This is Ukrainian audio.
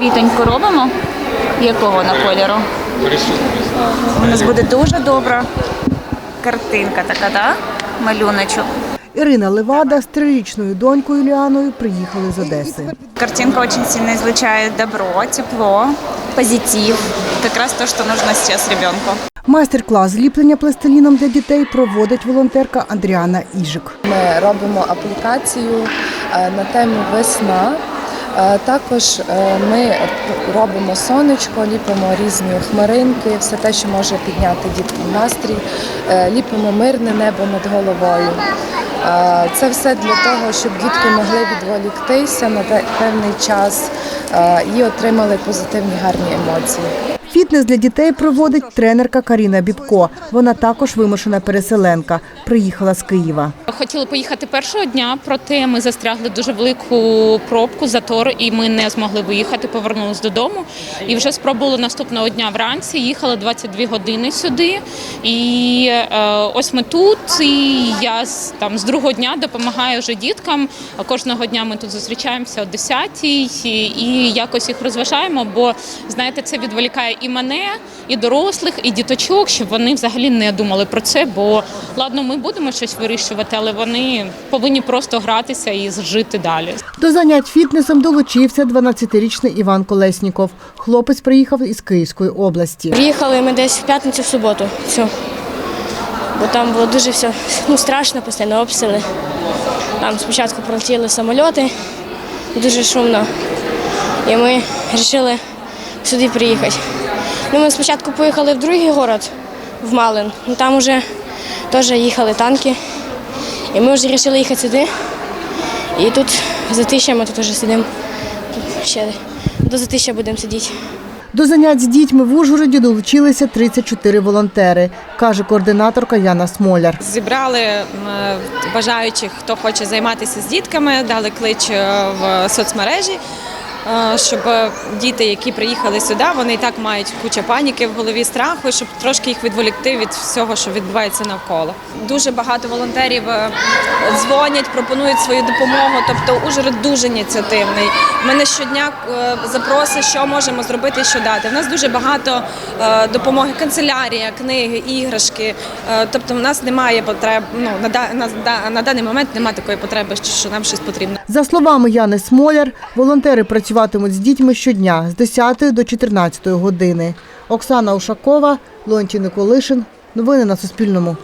Вітоньку робимо. Якого на кольору? У нас буде дуже добра картинка така, да? Малюночок. Ірина Левада з трирічною донькою Ліаною приїхали з Одеси. Картинка очень сильно излучает добро, тепло, позитив. Как раз то, что нужно сейчас ребенку. Майстер-клас зліплення пластиліном для дітей проводить волонтерка Андріана Іжик. Ми робимо аплікацію е, на тему весна. Е, Також е, ми робимо сонечко, ліпимо різні хмаринки, все те, що може підняти діткам настрій, Е, ліпимо мирне небо над головою. Це все для того, щоб дітки могли відволіктися на певний час і отримали позитивні гарні емоції. Фітнес для дітей проводить тренерка Каріна Бібко. Вона також вимушена переселенка. Приїхала з Києва. Хотіли поїхати першого дня, проте ми застрягли дуже велику пробку, затор, і ми не змогли виїхати. Повернулись додому. І вже спробували наступного дня вранці. Їхали 22 години сюди. І е, ось ми тут. І я там з другого дня допомагаю вже діткам. Кожного дня ми тут зустрічаємося о 10-й і, і якось їх розважаємо. Бо знаєте, це відволікає і мене, і дорослих, і діточок, щоб вони взагалі не думали про це. Бо ладно, ми будемо щось вирішувати, але вони повинні просто гратися і жити далі. До занять фітнесом долучився 12-річний Іван Колесніков. Хлопець приїхав із Київської області. Приїхали ми десь в п'ятницю, в суботу. Все. Бо там було дуже все ну, страшно, постійно обстріли. Там спочатку прилетіли самольоти, дуже шумно. І ми вирішили сюди приїхати. Ну, ми спочатку поїхали в другий город, в Малин. Ну, там вже теж їхали танки. І ми вже вирішили їхати сюди. І тут затища ми тут вже сидимо. Ще до затища будемо сидіти. До занять з дітьми в Ужгороді долучилися 34 волонтери, каже координаторка Яна Смоляр. Зібрали бажаючих, хто хоче займатися з дітками, дали клич е, в соцмережі, щоб діти, які приїхали сюди, вони і так мають кучу паніки в голові страху, щоб трошки їх відволікти від всього, що відбувається навколо. Дуже багато волонтерів е, дзвонять, пропонують свою допомогу. Тобто Ужгород дуже ініціативний. Мене щодня е, запроси, що можемо зробити, що дати. У нас дуже багато е, допомоги, канцелярія, книги, іграшки. Тобто, в нас немає потреб. Ну на на, на даний момент немає такої потреби, що- нам щось потрібно. За словами Яни Смоляр, волонтери працюватимуть з дітьми щодня з 10 до 14 години. Оксана Ушакова, Леонтій Николишин. Новини на Суспільному.